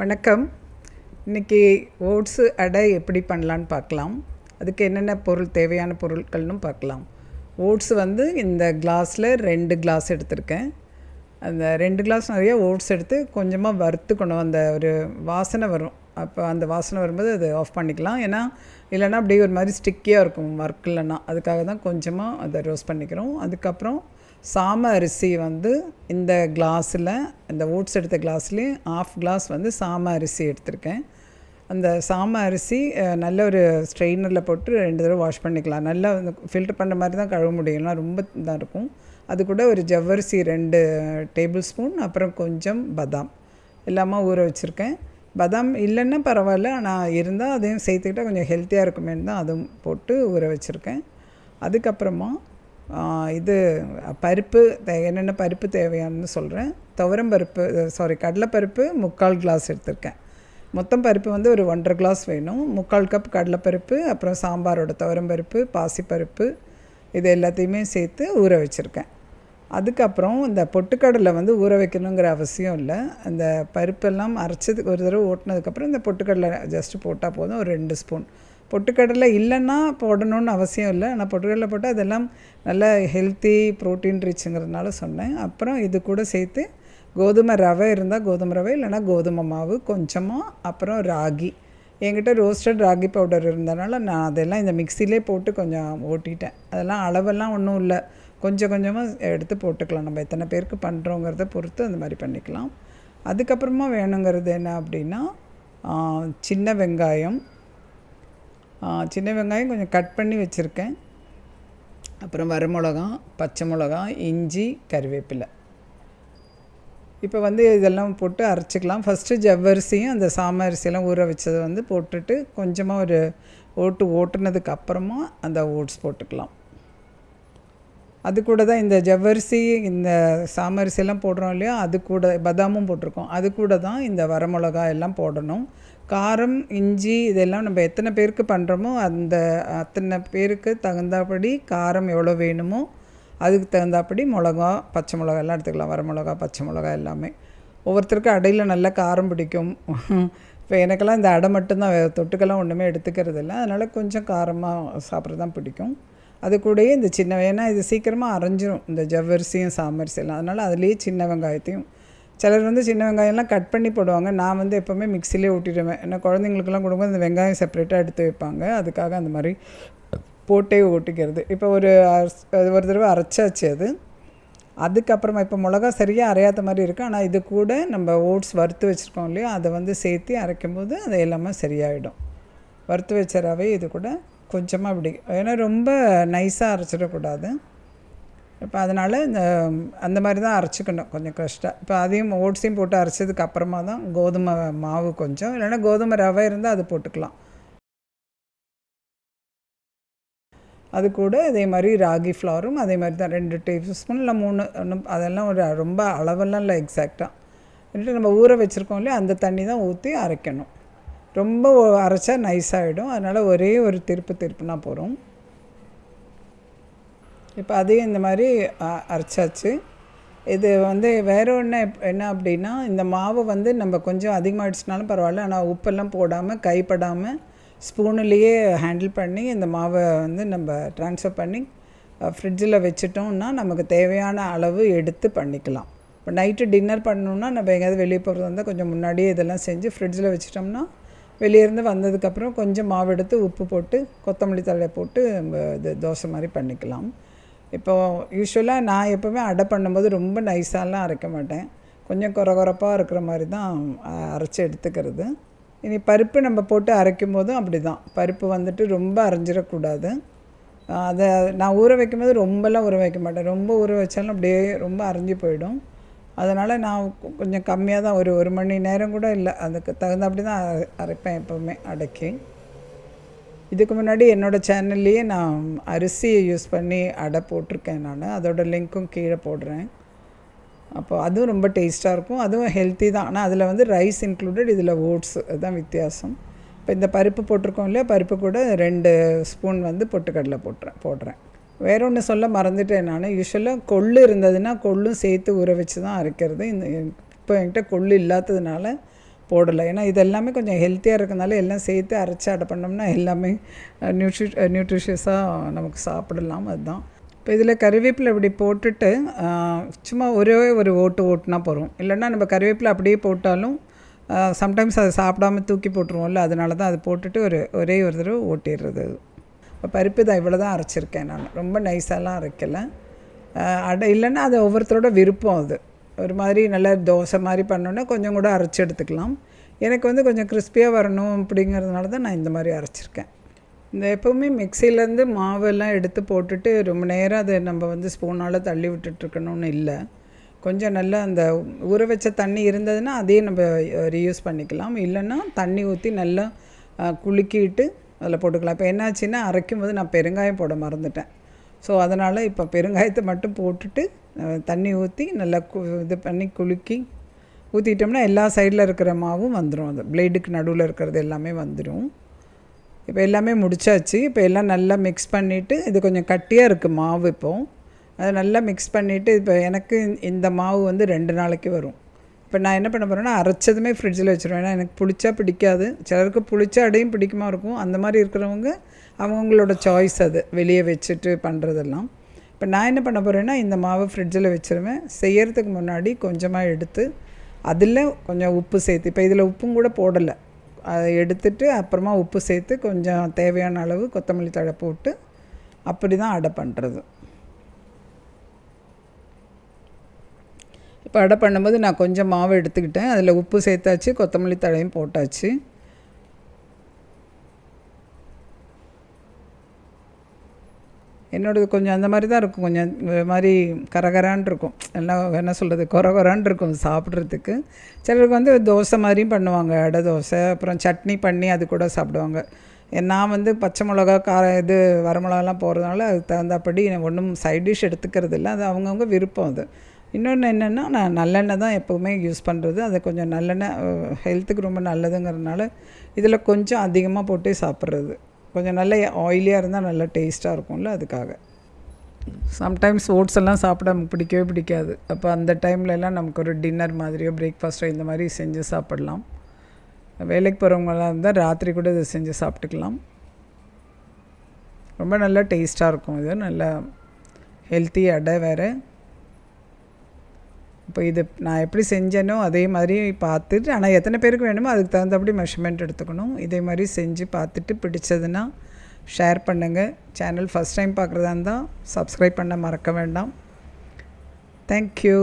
வணக்கம். இன்றைக்கி ஓட்ஸு அடை எப்படி பண்ணலான்னு பார்க்கலாம். அதுக்கு என்னென்ன பொருள் தேவையான பொருட்கள்னு பார்க்கலாம். ஓட்ஸ் வந்து இந்த கிளாஸில் ரெண்டு கிளாஸ் எடுத்திருக்கேன். அந்த ரெண்டு கிளாஸ் நிறைய ஓட்ஸ் எடுத்து கொஞ்சமாக வறுத்துக்கணும் அந்த ஒரு வாசனை வரும். அப்போ அந்த வாசனை வரும்போது அது ஆஃப் பண்ணிக்கலாம். ஏன்னா இல்லைன்னா அப்படியே ஒரு மாதிரி ஸ்டிக்கியாக இருக்கும் ஒர்க் இல்லைன்னா. அதுக்காக தான் கொஞ்சமாக அதை ரோஸ்ட் பண்ணிக்கிறோம். அதுக்கப்புறம் சாம அரிசி வந்து இந்த கிளாஸில் இந்த ஓட்ஸ் எடுத்த கிளாஸ்லேயும் ஆஃப் கிளாஸ் வந்து சாம அரிசி எடுத்திருக்கேன். அந்த சாம அரிசி நல்ல ஒரு ஸ்ட்ரெயினரில் போட்டு ரெண்டு தடவை வாஷ் பண்ணிக்கலாம். நல்லா ஃபில்டர் பண்ணுற மாதிரி தான் கழுவ முடியும்னா ரொம்ப இதாக இருக்கும். அது கூட ஒரு ஜவ்வரிசி ரெண்டு டேபிள் ஸ்பூன் அப்புறம் கொஞ்சம் பதாம். எல்லாமே ஊற வச்சுருக்கேன். பதாம் இல்லைன்னா பரவாயில்ல. ஆனால் இருந்தால் அதையும் சேர்த்துக்கிட்டால் கொஞ்சம் ஹெல்த்தியாக இருக்குமேன்னு தான் அதுவும் போட்டு ஊற வச்சுருக்கேன். அதுக்கப்புறமா இது பருப்பு என்னென்ன பருப்பு தேவையானு சொல்கிறேன் துவரம் பருப்பு சாரி கடலைப்பருப்பு முக்கால் கிளாஸ் எடுத்திருக்கேன். மொத்தம் பருப்பு வந்து ஒரு ஒன்றரை கிளாஸ் வேணும். முக்கால் கப் கடலைப்பருப்பு அப்புறம் சாம்பாரோட துவரம் பருப்பு பாசிப்பருப்பு இது எல்லாத்தையுமே சேர்த்து ஊற வச்சுருக்கேன். அதுக்கப்புறம் இந்த பொட்டுக்கடலை வந்து ஊற வைக்கணுங்கிற அவசியம் இல்லை. அந்த பருப்பெல்லாம் அரைச்சதுக்கு ஒரு தடவை ஓட்டினதுக்கப்புறம் இந்த பொட்டுக்கடலை ஜஸ்ட்டு போட்டால் போதும் ஒரு ரெண்டு ஸ்பூன் பொட்டுக்கடலை இல்லைன்னா போடணும்னு அவசியம் இல்லை. ஆனால் பொட்டுக்கடலை போட்டால் அதெல்லாம் நல்ல ஹெல்த்தி ப்ரோட்டீன் ரிச்சுங்கிறதுனால சொன்னேன். அப்புறம் இது கூட சேர்த்து கோதுமை ரவை இருந்தால் கோதுமை ரவை இல்லைனா கோதுமை மாவு கொஞ்சமாக அப்புறம் ராகி. என்கிட்ட ரோஸ்டட் ராகி பவுடர் இருந்தனால நான் அதெல்லாம் இந்த மிக்சிலே போட்டு கொஞ்சம் ஓட்டிட்டேன். அதெல்லாம் அளவெல்லாம் ஒன்றும் இல்லை. கொஞ்சம் கொஞ்சமாக எடுத்து போட்டுக்கலாம். நம்ம எத்தனை பேருக்கு பண்ணுறோங்கிறத பொறுத்து அந்த மாதிரி பண்ணிக்கலாம். அதுக்கப்புறமா வேணுங்கிறது என்ன அப்படின்னா சின்ன வெங்காயம் சின்ன வெங்காயம் கொஞ்சம் கட் பண்ணி வச்சுருக்கேன். அப்புறம் வரமிளகாய் பச்சை மிளகா இஞ்சி கருவேப்பிலை. இப்போ வந்து இதெல்லாம் போட்டு அரைச்சிக்கலாம். ஃபஸ்ட்டு ஜவ்வரிசியும் அந்த சாம அரிசியெல்லாம் ஊற வச்சதை வந்து போட்டுட்டு கொஞ்சமாக ஒரு ஓட்டு ஓட்டுனதுக்கு அப்புறமா அந்த ஓட்ஸ் போட்டுக்கலாம். அது கூட தான் இந்த ஜவ்வரிசி இந்த சாமரிசிலாம் போடுறோம் இல்லையா? அது கூட பதாமும் போட்டிருக்கோம். அது கூட தான் இந்த வரமிளகா எல்லாம் போடணும். காரம் இஞ்சி இதெல்லாம் நம்ம எத்தனை பேருக்கு பண்ணுறோமோ அந்த அத்தனை பேருக்கு தகுந்தபடி காரம் எவ்வளோ வேணுமோ அதுக்கு தகுந்தாப்படி மிளகா பச்சை மிளகா எல்லாம் எடுத்துக்கலாம். வரமிளகா பச்சை மிளகா எல்லாமே. ஒவ்வொருத்தருக்கும் அடையில் நல்ல காரம் பிடிக்கும். இப்போ எனக்கெல்லாம் இந்த அடை மட்டும்தான் தொட்டுக்கெல்லாம் ஒன்றுமே எடுத்துக்கிறது இல்லை அதனால் கொஞ்சம் காரமாக சாப்பிட்றது தான் பிடிக்கும். அது கூடயே இந்த சின்ன ஏன்னா இது சீக்கிரமாக அரைஞ்சிரும் இந்த ஜவ்வரிசியும் சாமரிசியெல்லாம் அதனால் அதுலேயே சின்ன வெங்காயத்தையும். சிலர் வந்து சின்ன வெங்காயம்லாம் கட் பண்ணி போடுவாங்க. நான் வந்து எப்போவுமே மிக்சிலே ஊட்டிடுவேன். ஏன்னா குழந்தைங்களுக்கெல்லாம் கொடுக்கும்போது இந்த வெங்காயம் செப்பரேட்டாக எடுத்து வைப்பாங்க. அதுக்காக அந்த மாதிரி போட்டே ஓட்டிக்கிறது இப்போ ஒரு அது ஒரு தடவை அரைச்சாச்சு அது. அதுக்கப்புறமா இப்போ மிளகா சரியாக அரையாத மாதிரி இருக்குது ஆனால் இது கூட நம்ம ஓட்ஸ் வறுத்து வச்சுருக்கோம் இல்லையா? அதை வந்து சேர்த்து அரைக்கும்போது அது எல்லாமே சரியாயிடும். வறுத்து வச்ச ரவை இது கூட கொஞ்சமாக அப்படி. ஏன்னா ரொம்ப நைஸாக அரைச்சிடக்கூடாது. இப்போ அதனால் இந்த அந்த மாதிரி தான் அரைச்சிக்கணும் கொஞ்சம் கஷ்டம் இப்போ அதையும் ஓட்ஸையும் போட்டு அரைச்சதுக்கு அப்புறமா தான் கோதுமை மாவு கொஞ்சம். இல்லைன்னா கோதுமை ரவை இருந்தால் அது போட்டுக்கலாம். அது கூட அதே மாதிரி ராகி ஃப்ளாரும் அதே மாதிரி தான். ரெண்டு டேபிள் ஸ்பூன் இல்லை மூணு ஒன்றும் அதெல்லாம் ஒரு ரொம்ப அளவெல்லாம் இல்லை எக்ஸாக்டாக நம்ம ஊற வச்சுருக்கோம் இல்லையா அந்த தண்ணி தான் ஊற்றி அரைக்கணும். ரொம்ப அரைச்சா நைஸ் ஆகிடும் அதனால் ஒரே ஒரு திருப்பு திருப்புனா போகிறோம் இப்போ அதையும் இந்த மாதிரி அரைச்சாச்சு. இது வந்து வேறு ஒன்று என்ன அப்படின்னா இந்த மாவு வந்து நம்ம கொஞ்சம் அதிகமாகிடுச்சுனாலும் பரவாயில்ல. ஆனால் உப்பெல்லாம் போடாமல் கைப்படாமல் ஸ்பூனுலேயே ஹேண்டில் பண்ணி இந்த மாவை வந்து நம்ம ட்ரான்ஸ்ஃபர் பண்ணி ஃப்ரிட்ஜில் வச்சுட்டோம்னா நமக்கு தேவையான அளவு எடுத்து பண்ணிக்கலாம். இப்போ நைட்டு டின்னர் பண்ணணுன்னா நம்ம எங்கேயாவது வெளியே போகிறது வந்தால் கொஞ்சம் முன்னாடியே இதெல்லாம் செஞ்சு ஃப்ரிட்ஜில் வச்சிட்டோம்னா வெளியேருந்து வந்ததுக்கப்புறம் கொஞ்சம் மாவு எடுத்து உப்பு போட்டு கொத்தமல்லி தழையை போட்டு நம்ம இது தோசை மாதிரி பண்ணிக்கலாம். இப்போ யூஸ்வலாக நான் எப்போவுமே அடை பண்ணும்போது ரொம்ப நைஸாலாம் அரைக்க மாட்டேன். கொஞ்சம் குறை குறைப்பாக இருக்கிற மாதிரி தான் அரைச்சி எடுத்துக்கிறது. இனி பருப்பு நம்ம போட்டு அரைக்கும் போதும் அப்படி தான் பருப்பு வந்துட்டு ரொம்ப அரைஞ்சிடக்கூடாது. அதை நான் ஊற வைக்கும்போது ரொம்பலாம் ஊற வைக்க மாட்டேன். ரொம்ப ஊற வச்சாலும் அப்படியே ரொம்ப அரைஞ்சு போயிடும். அதனால் நான் கொஞ்சம் கம்மியாக தான் ஒரு ஒரு மணி நேரம் கூட இல்லை. அதுக்கு தகுந்தாப்படி தான் அரைப்பேன் எப்போவுமே அடைக்கி. இதுக்கு முன்னாடி என்னோடய சேனல்லையே நான் அரிசியை யூஸ் பண்ணி அடை போட்டிருக்கேன் நான். அதோடய லிங்க்கும் கீழே போடுறேன். அப்போ அதுவும் ரொம்ப டேஸ்ட்டாக இருக்கும். அதுவும் ஹெல்த்தி தான். ஆனால் அதில் வந்து ரைஸ் இன்க்ளூடட் இதில் ஓட்ஸ். அதுதான் வித்தியாசம். இப்போ இந்த பருப்பு போட்டிருக்கோம் இல்லையா? பருப்பு கூட ரெண்டு ஸ்பூன் வந்து பொட்டுக்கடலை போட்டுறேன் போடுறேன். வேற ஒன்று சொல்ல மறந்துட்டேன் நான். யூஸ்வலாக கொள்ளு இருந்ததுன்னா கொள்ளும் சேர்த்து ஊற வச்சு தான் அரைக்கிறது. இந்த இப்போ என்கிட்ட கொள்ளு இல்லாததுனால போடலை. ஏன்னா இது எல்லாமே கொஞ்சம் ஹெல்த்தியாக இருக்கிறதுனால எல்லாம் சேர்த்து அரைச்சி அடை பண்ணோம்னா எல்லாமே நியூட்ரி நியூட்ரிஷியஸாக நமக்கு சாப்பிடலாம் அதுதான். இப்போ இதில் கறிவேப்பிலை இப்படி போட்டுட்டு சும்மா ஒரே ஒரு ஓட்டு ஓட்டுனா போகிறோம் இல்லைன்னா நம்ம கறிவேப்பிலை அப்படியே போட்டாலும் சம்டைம்ஸ் அதை சாப்பிடாம தூக்கி போட்டுருவோம்ல அதனால தான் அது போட்டுட்டு ஒரு ஒரே ஒரு தடவை ஓட்டிடுறது. இப்போ பருப்பு தான் இவ்வளோ தான் அரைச்சிருக்கேன் நான். ரொம்ப நைஸாலாம் அரைக்கலை. அடை இல்லைன்னா அது ஒவ்வொருத்தரோட விருப்பம் அது. ஒரு மாதிரி நல்லா தோசை மாதிரி பண்ணோன்னா கொஞ்சம் கூட அரைச்சி எடுத்துக்கலாம். எனக்கு வந்து கொஞ்சம் கிறிஸ்பியாக வரணும் அப்படிங்கிறதுனால தான் நான் இந்த மாதிரி அரைச்சிருக்கேன். இந்த எப்போவுமே மிக்சிலேருந்து மாவெல்லாம் எடுத்து போட்டுட்டு ரொம்ப நேரம் அதை நம்ம வந்து ஸ்பூனால் தள்ளி விட்டுட்ருக்கணும்னு இல்லை. கொஞ்சம் நல்லா அந்த ஊற வச்ச தண்ணி இருந்ததுன்னா அதையே நம்ம ரீயூஸ் பண்ணிக்கலாம். இல்லைன்னா தண்ணி ஊற்றி நல்லா குலுக்கிட்டு அதில் போட்டுக்கலாம். இப்போ என்னாச்சுன்னா அரைக்கும் போது நான் பெருங்காயம் போட மறந்துட்டேன். ஸோ அதனால் இப்போ பெருங்காயத்தை மட்டும் போட்டுட்டு தண்ணி ஊற்றி நல்லா கு இது பண்ணி குலுக்கி ஊற்றிட்டோம்னா எல்லா சைடில் இருக்கிற மாவும் வந்துடும் அது பிளேடுக்கு நடுவில் இருக்கிறது எல்லாமே வந்துடும் இப்போ எல்லாமே முடிச்சாச்சு. இப்போ எல்லாம் நல்லா மிக்ஸ் பண்ணிவிட்டு இது கொஞ்சம் கட்டியாக இருக்குது மாவு இப்போது அதை நல்லா மிக்ஸ் பண்ணிவிட்டு இப்போ எனக்கு இந்த மாவு வந்து ரெண்டு நாளைக்கு வரும். இப்போ நான் என்ன பண்ண போகிறேன்னா அரைச்சதுமே ஃப்ரிட்ஜில் வச்சுருவேன். ஏன்னா எனக்கு புளிச்சா பிடிக்காது. சிலருக்கு புளிச்சா அடையும் பிடிக்குமா இருக்கும். அந்த மாதிரி இருக்கிறவங்க அவங்களோட சாய்ஸ் அது. வெளியே வச்சுட்டு பண்ணுறதெல்லாம் இப்போ நான் என்ன பண்ண போகிறேன்னா இந்த மாவை ஃப்ரிட்ஜில் வச்சுருவேன். செய்கிறதுக்கு முன்னாடி கொஞ்சமாக எடுத்து அதில் கொஞ்சம் உப்பு சேர்த்து இப்போ இதில் உப்பும் கூட போடலை. அதை எடுத்துட்டு அப்புறமா உப்பு சேர்த்து கொஞ்சம் தேவையான அளவு கொத்தமல்லி தழை போட்டு அப்படி தான் அடை பண்ணுறது இப்போ அடை பண்ணும்போது நான் கொஞ்சம் மாவு எடுத்துக்கிட்டேன். அதில் உப்பு சேர்த்தாச்சு கொத்தமல்லி தழையும் போட்டாச்சு. என்னோடது கொஞ்சம் அந்த மாதிரி தான் இருக்கும். கொஞ்சம் மாதிரி கரகரான் இருக்கும். எல்லாம் என்ன சொல்கிறது கொரகொரான் இருக்கும் சாப்பிட்றதுக்கு. சிலருக்கு வந்து தோசை மாதிரியும் பண்ணுவாங்க அடை தோசை. அப்புறம் சட்னி பண்ணி அது கூட சாப்பிடுவாங்க. நான் வந்து பச்சை மிளகா கார இது வரமிளகாலாம் போகிறதுனால அதுக்கு தகுந்தபடி ஒன்றும் சைட் டிஷ் எடுத்துக்கிறது இல்லை அது அவங்கவுங்க விருப்பம் அது. இன்னொன்று என்னென்னா நான் நல்லெண்ணெய் தான் எப்போவுமே யூஸ் பண்ணுறது அது கொஞ்சம் நல்லெண்ணெய் ஹெல்த்துக்கு ரொம்ப நல்லதுங்கிறதுனால இதில் கொஞ்சம் அதிகமாக போட்டு சாப்பிட்றது. கொஞ்சம் நல்ல ஆயிலியாக இருந்தால் நல்லா டேஸ்ட்டாக இருக்கும்ல அதுக்காக. சம்டைம்ஸ் ஓட்ஸ் எல்லாம் சாப்பிட நமக்கு பிடிக்கவே பிடிக்காது. அப்போ அந்த டைம்ல எல்லாம் நமக்கு ஒரு டின்னர் மாதிரியோ பிரேக்ஃபாஸ்ட்டோ இந்த மாதிரி செஞ்சு சாப்பிடலாம். வேலைக்கு போகிறவங்களாம் இருந்தால் ராத்திரி கூட இதை செஞ்சு சாப்பிட்டுக்கலாம். ரொம்ப நல்லா டேஸ்ட்டாக இருக்கும் இது. நல்லா ஹெல்த்தி அடை வேறு. இப்போ இது நான் எப்படி செஞ்சேனோ அதே மாதிரி பார்த்துட்டு ஆனால் எத்தனை பேருக்கு வேணுமோ அதுக்கு தகுந்தபடி மெஷர்மெண்ட் எடுத்துக்கணும். இதே மாதிரி செஞ்சு பார்த்துட்டு பிடிச்சதுன்னா ஷேர் பண்ணுங்கள் சேனல் ஃபஸ்ட் டைம் பார்க்குறதா இருந்தால் சப்ஸ்கிரைப் பண்ண மறக்க வேண்டாம். தேங்க்யூ